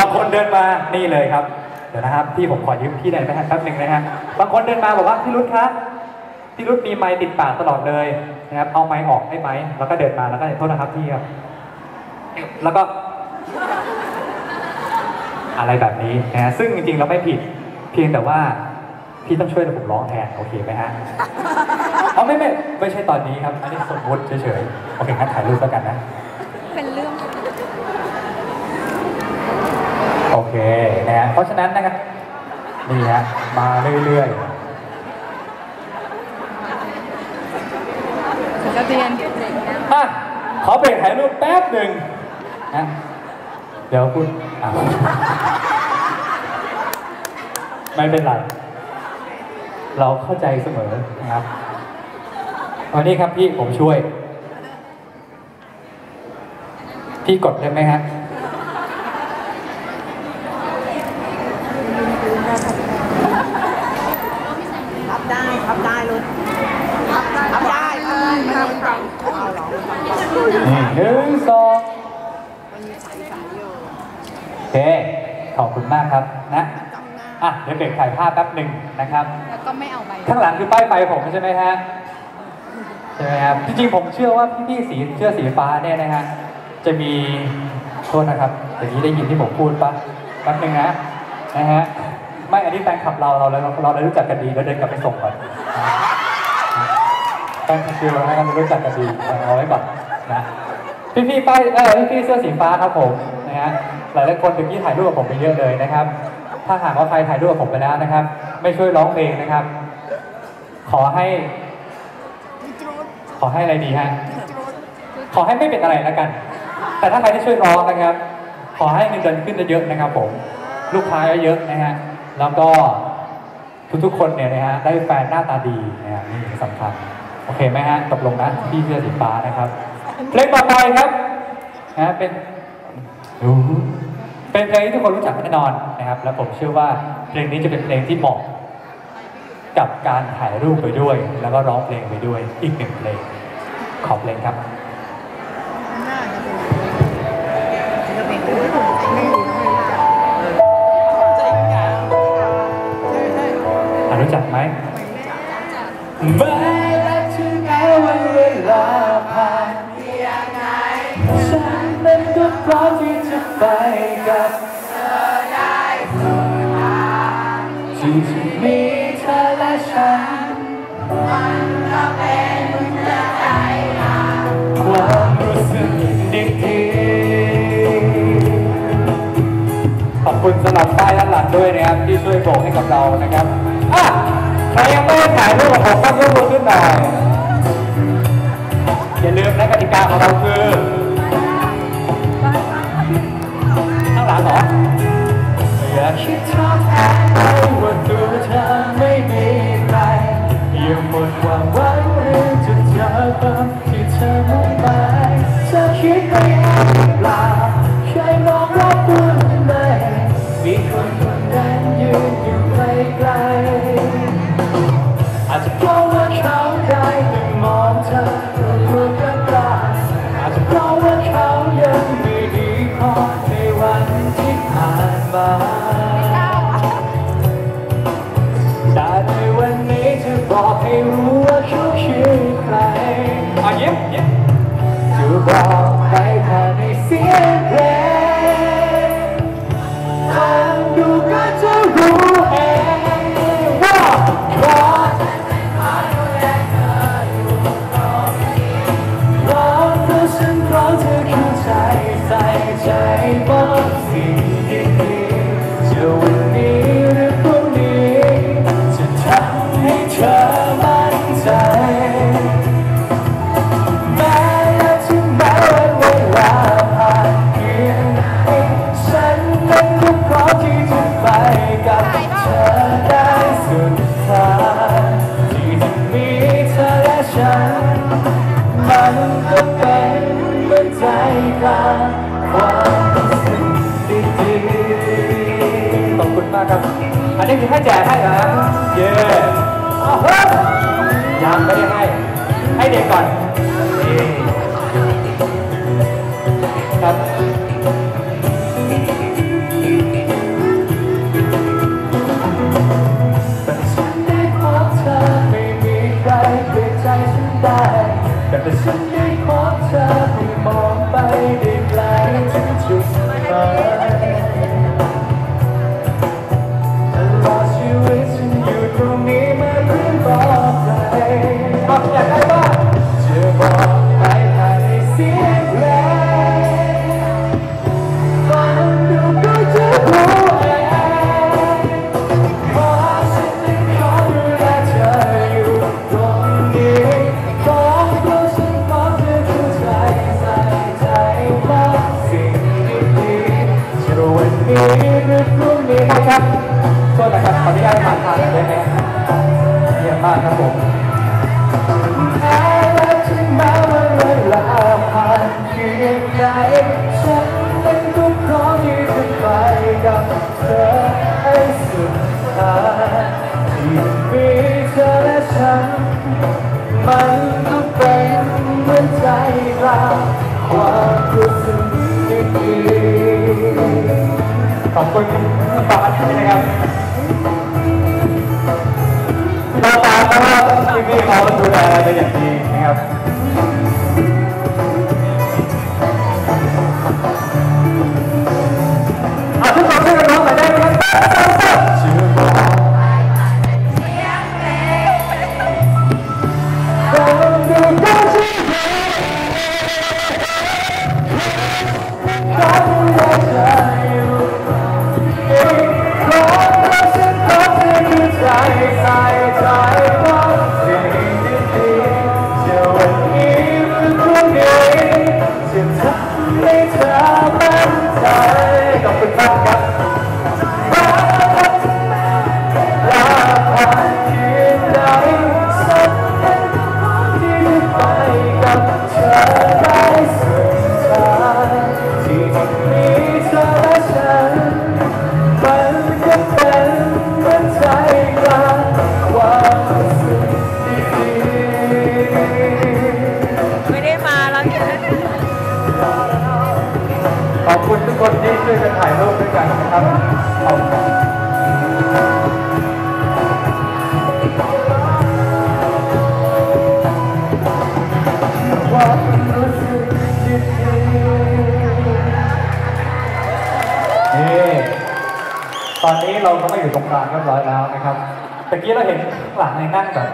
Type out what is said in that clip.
บางคนเดินมานี่เลยครับ เดี๋ยวนะครับพี่ผมขอยืมพี่หน่อยนะฮะแป๊บหนึ่งนะฮะบางคนเดินมาบอกว่าพี่รุธครับพี่รุธมีไมค์ติดปากตลอดเลยนะครับเอาไมค์ออกได้ไหมแล้วก็เดินมาแล้วก็โทษนะครับพี่ครับแล้วก็ อะไรแบบนี้นะฮะซึ่งจริงๆเราไม่ผิดเพียงแต่ว่าพี่ต้องช่วยผมร้องแทนโอเคไหมฮะเอาไม่ไม่ไม่ใช่ตอนนี้ครับอันนี้สมมติเฉยๆโอเคงั้นถ่ายรูปแล้วกันนะ เป็นเรื่อง โอเคนะฮะ เพราะฉะนั้นนะครับนี่ฮะมาเรื่อยกระเบียนๆอะขอเบรกถ่ายรูปแป๊บหนึ่งนะเดี๋ยวคุณอะไม่เป็นไร เราเข้าใจเสมอนะครับ วันนี้ครับพี่ผมช่วย พี่กดได้ไหมฮะ พับได้พับได้ลูกพับได้พับได้พับได้เอาเหรอ นี่หนึ่งสอง มันมีสายสายอยู่ โอ เค ขอบคุณมากครับนะจ้องหน้าอะเดี๋ยวเบรกถ่ายภาพแป๊บหนึ่งนะครับ แล้วก็ไม่เอาใบข้างหลังคือป้ายไฟผมใช่ไหมฮะใช่ไหมครับจริงๆผมเชื่อว่าพี่ๆสีเสื้อสีฟ้าเนี่ยนะฮะจะมีโทษนะครับอย่างนี้ได้ยินที่ผมพูดปะแป๊บหนึ่งนะนะฮะไม่อันนี้แฟนคลับเราเราเราเราได้รู้จักกันดีเราเดินกลับไปส่งก่อนแฟนคลับเราให้เรารู้จักกันดีเอาไว้ก่อนนะ พี่ๆป้ายเออพี่ๆเสื้อสีฟ้าครับผมนะฮะหลายๆคนถึงที่ถ่ายรูปกับผมไปเยอะเลยนะครับ ถ้าหากว่าใครถ่ายรูปกับผมไปแล้วนะครับ ไม่ช่วยร้องเพลงนะครับ ขอให้ ขอให้อะไรดีฮะขอให้ไม่เป็นอะไรแล้วกัน แต่ถ้าใครที่ช่วยร้องนะครับ ขอให้เงินเดือนขึ้นเยอะๆนะครับผม ลูกค้าเยอะๆนะฮะแล้วก็ทุกๆคนเนี่ยนะฮะได้แฟนหน้าตาดีนะฮะนี่สำคัญโอเคไหมฮะตกลงนะพี่เสื้อสีฟ้านะครับ เพลงต่อไปครับนะฮะเป็นรู้เป็นเพลงที่ทุกคนรู้จักแน่นอนนะครับ และผมเชื่อว่าเพลงนี้จะเป็นเพลงที่เหมาะกับการถ่ายรูปไปด้วย แล้วก็ร้องเพลงไปด้วยอีกหนึ่งเพลงขอเพลงครับ มีเธอและฉัน มันก็เป็นหมือนจะใจความรู้สึกดีๆขอบคุณสำหรับป้ายด้านหลังด้วยนะครับ ที่ช่วยโบกให้กับเรานะครับอะใครยังไม่ได้ถ่ายรูปกับผมก็ยกมือขึ้นหน่อยอย่าลืมนะกติกาของเราคือ ใช่ลองรับดูไหมมีคนคนนั้นยืนอยู่ไกล เธอเข้าใจใส่ใจบอกสิ่งดี ขอบคุณมากครับ อันนี้คือให้แจกให้นะเย้อ้าวเฮ้ยยังไม่ได้ให้ ให้เด็กก่อน รักความรู้สึกดีขอบคุณปาร์ตี้นะครับตาตาก็พี่พี่เขาดูแลเป็นอย่างดีนะครับุณทุกคนที่ช่วยกันถ่ายรูปด้วยกันนะครับขอบคุณานี่ตอนนี้เราก็มาอยู่ตรงกลางเรียบร้อยแล้วนะครับตะกี้เราเห็นหลังในนั่งแบบ